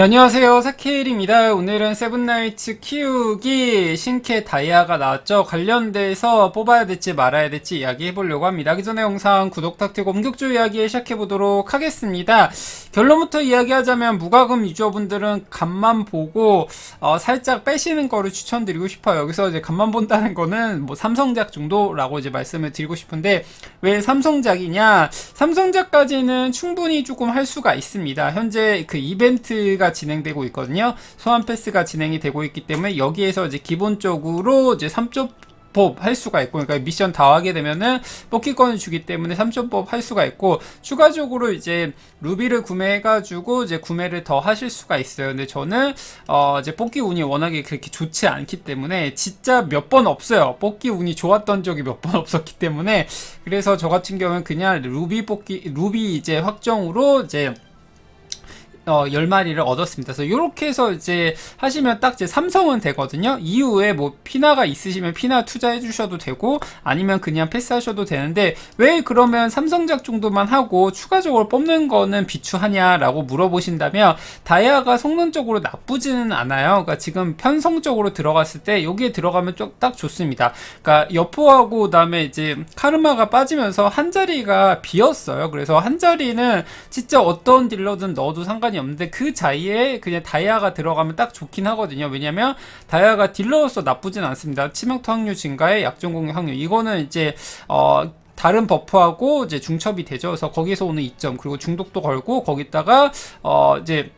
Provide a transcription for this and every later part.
네, 안녕하세요. 사케일입니다. 오늘은 세븐나이츠 키우기 신캐 다이아가 나왔죠. 관련돼서 뽑아야 될지 말아야 될지 이야기 해보려고 합니다. 그 전에 영상 구독 탁트고 본격적으로 이야기 시작해보도록 하겠습니다. 결론부터 이야기하자면 무과금 유저분들은 간만 보고 어, 살짝 빼시는 거를 추천드리고 싶어요. 여기서 이제 간만 본다는 거는 뭐 삼성작 정도라고 이제 말씀을 드리고 싶은데 왜 삼성작이냐? 삼성작까지는 충분히 조금 할 수가 있습니다. 현재 그 이벤트가 진행되고 있거든요. 소환 패스가 진행이 되고 있기 때문에 여기에서 이제 기본적으로 이제 3점 법할 수가 있고 그러니까 미션 다 하게 되면은 뽑기권을 주기 때문에 3점법 할 수가 있고 추가적으로 이제 루비를 구매해 가지고 이제 구매를 더 하실 수가 있어요. 근데 저는 어 이제 뽑기 운이 워낙에 그렇게 좋지 않기 때문에 진짜 몇 번 없어요. 뽑기 운이 좋았던 적이 몇 번 없었기 때문에 그래서 저 같은 경우는 그냥 루비 뽑기 루비 이제 확정으로 이제 어, 10마리를 얻었습니다. 그래서 이렇게 해서 이제 하시면 딱 이제 삼성은 되거든요. 이후에 뭐 피나가 있으시면 피나 투자해 주셔도 되고 아니면 그냥 패스하셔도 되는데 왜 그러면 삼성작 정도만 하고 추가적으로 뽑는 거는 비추하냐라고 물어보신다면 다이아가 성능적으로 나쁘지는 않아요. 그러니까 지금 편성적으로 들어갔을 때 여기에 들어가면 좀딱 좋습니다. 그러니까 여포하고 그다음에 이제 카르마가 빠지면서 한 자리가 비었어요. 그래서 한 자리는 진짜 어떤 딜러든 넣어도 상관 이 없는데 그 자리에 그냥 다이아가 들어가면 딱 좋긴 하거든요. 왜냐면 다이아가 딜러로서 나쁘진 않습니다. 치명타 확률 증가에 약점 공격 확률 이거는 이제 어 다른 버프하고 이제 중첩이 되죠. 그래서 거기서 오는 이점 그리고 중독도 걸고 거기다가 어 이제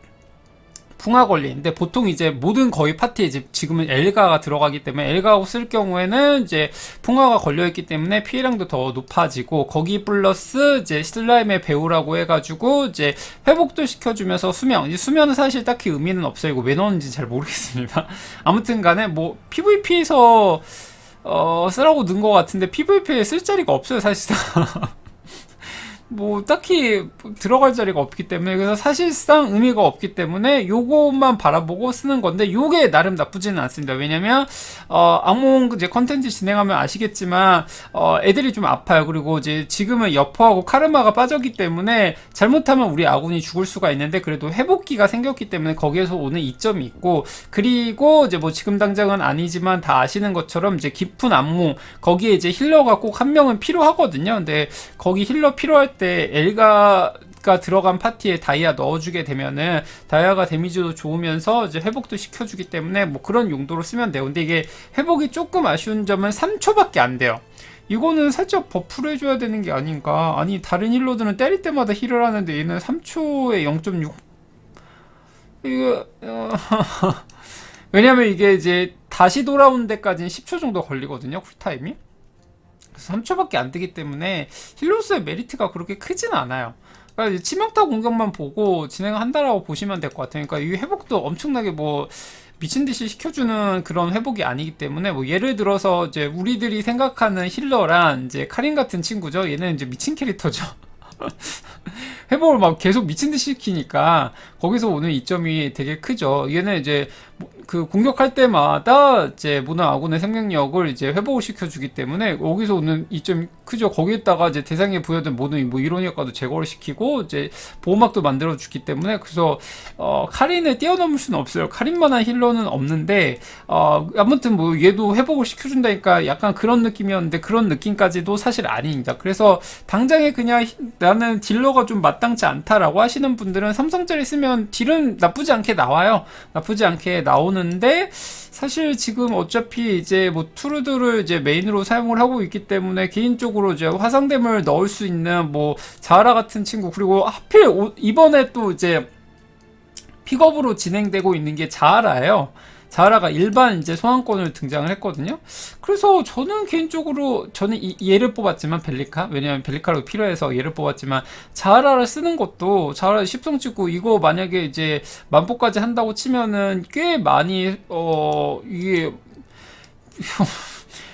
풍화 걸리는데 보통 이제 모든 거의 파티에 이제 지금은 엘가가 들어가기 때문에 엘가を쓸 경우에는 이제 풍화가 걸려 있기 때문에 피해량도 더 높아지고 거기 플러스 이제 슬라임의 배우라고 해가지고 이제 회복도 시켜주면서 수면 이 수면은 사실 딱히 의미는 없어요. 이거 왜 넣었는지 잘 모르겠습니다. 아무튼 간에 뭐 PVP에서 어 쓰라고 넣은 것 같은데 PVP에 쓸 자리가 없어요 사실상. 뭐 딱히 들어갈 자리가 없기 때문에 그래서 사실상 의미가 없기 때문에 요것만 바라보고 쓰는 건데 요게 나름 나쁘지는 않습니다. 왜냐면 어 악몽 이제 컨텐츠 진행하면 아시겠지만 어 애들이 좀 아파요. 그리고 이제 지금은 여포하고 카르마가 빠졌기 때문에 잘못하면 우리 아군이 죽을 수가 있는데 그래도 회복기가 생겼기 때문에 거기에서 오는 이점이 있고 그리고 이제 뭐 지금 당장은 아니지만 다 아시는 것처럼 이제 깊은 악몽 거기에 이제 힐러가 꼭 한 명은 필요하거든요. 근데 거기 힐러 필요할 때 엘가 가 들어간 파티에 다이아 넣어주게 되면은 다이아가 데미지도 좋으면서 이제 회복도 시켜주기 때문에 뭐 그런 용도로 쓰면 돼요. 근데 이게 회복이 조금 아쉬운 점은 3초밖에 안 돼요. 이거는 살짝 버프를 해줘야 되는 게 아닌가. 아니 다른 힐러들은 때릴 때마다 힐을 하는데 얘는 3초에 0.6 이거 어... 왜냐면 이게 이제 다시 돌아온 데까지는 10초 정도 걸리거든요 쿨타임이 3초밖에 안 되기 때문에 힐로스의 메리트가 그렇게 크진 않아요. 그러니까 치명타 공격만 보고 진행한다라고 보시면 될 것 같아요. 그러니까 이 회복도 엄청나게 뭐 미친 듯이 시켜주는 그런 회복이 아니기 때문에 뭐 예를 들어서 이제 우리들이 생각하는 힐러란 이제 카린 같은 친구죠. 얘는 이제 미친 캐릭터죠. 회복을 막 계속 미친 듯이 시키니까 거기서 오는 이점이 되게 크죠. 얘는 이제 그 공격할 때마다 이제 모든 아군의 생명력을 이제 회복을 시켜주기 때문에 여기서 오는 이점이 크죠. 거기에다가 이제 대상에 부여된 모든 뭐 이론 효과도 제거를 시키고 이제 보호막도 만들어 주기 때문에 그래서 어 카린을 뛰어넘을 수는 없어요. 카린만한 힐러는 없는데 어 아무튼 뭐 얘도 회복을 시켜준다니까 약간 그런 느낌이었는데 그런 느낌까지도 사실 아닙니다. 그래서 당장에 그냥 나는 딜러가 좀 마땅치 않다라고 하시는 분들은 삼성짜리 쓰면 딜은 나쁘지 않게 나와요. 나쁘지 않게 나오는데 사실 지금 어차피 이제 뭐 투르드를 이제 메인으로 사용을 하고 있기 때문에 개인적으로 이제 화상댐을 넣을 수 있는 뭐 자라 같은 친구 그리고 하필 오, 이번에 또 이제 픽업으로 진행되고 있는 게 자라예요. 자라가 일반 이제 소환권을 등장을 했거든요. 그래서 저는 개인적으로 저는 이, 얘를 뽑았지만 벨리카 왜냐면 벨리카로 필요해서 얘를 뽑았지만 자라를 쓰는 것도 자라 10성 찍고 이거 만약에 이제 만포까지 한다고 치면은 꽤 많이 어 이게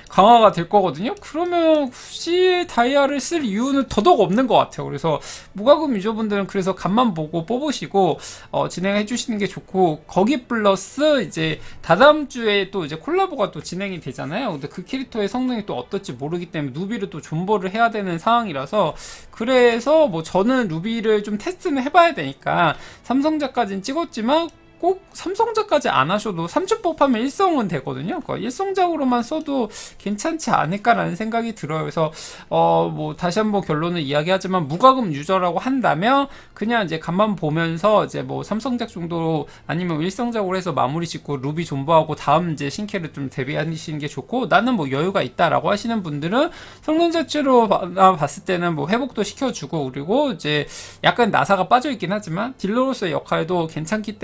강화가 될 거거든요. 그러면 굳이 다이아를 쓸 이유는 더더욱 없는 것 같아요. 그래서 무과금 유저분들은 그래서 간만 보고 뽑으시고 어, 진행해 주시는 게 좋고 거기 플러스 이제 다다음 주에 또 이제 콜라보가 또 진행이 되잖아요. 근데 그 캐릭터의 성능이 또 어떨지 모르기 때문에 누비를 또 존버를 해야 되는 상황이라서 그래서 뭐 저는 루비를 좀 테스트는 해봐야 되니까 삼성자까지는 찍었지만 꼭 삼성자까지 안 하셔도 3주법 하면 일성은 되거든요. 그러니까 일성작으로만 써도 괜찮지 않을까라는 생각이 들어요. 그래서 어 뭐 다시 한번 결론을 이야기하지만 무과금 유저라고 한다면 그냥 이제 간만 보면서 이제 뭐 삼성작 정도로 아니면 일성작으로 해서 마무리 짓고 루비 존버하고 다음 이제 신캐를 좀 대비하시는 게 좋고 나는 뭐 여유가 있다라고 하시는 분들은 성능 자체로 봐- 봤을 때는 뭐 회복도 시켜주고 그리고 이제 약간 나사가 빠져 있긴 하지만 딜러로서의 역할도 괜찮기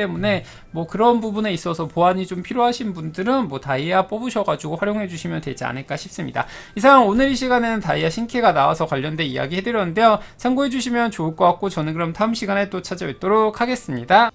뭐 그런 부분에 있어서 보완이 좀 필요하신 분들은 뭐 다이아 뽑으셔가지고 활용해 주시면 되지 않을까 싶습니다. 이상 오늘 이 시간에는 다이아 신캐가 나와서 관련된 이야기 해드렸는데요. 참고해 주시면 좋을 것 같고 저는 그럼 다음 시간에 또 찾아뵙도록 하겠습니다.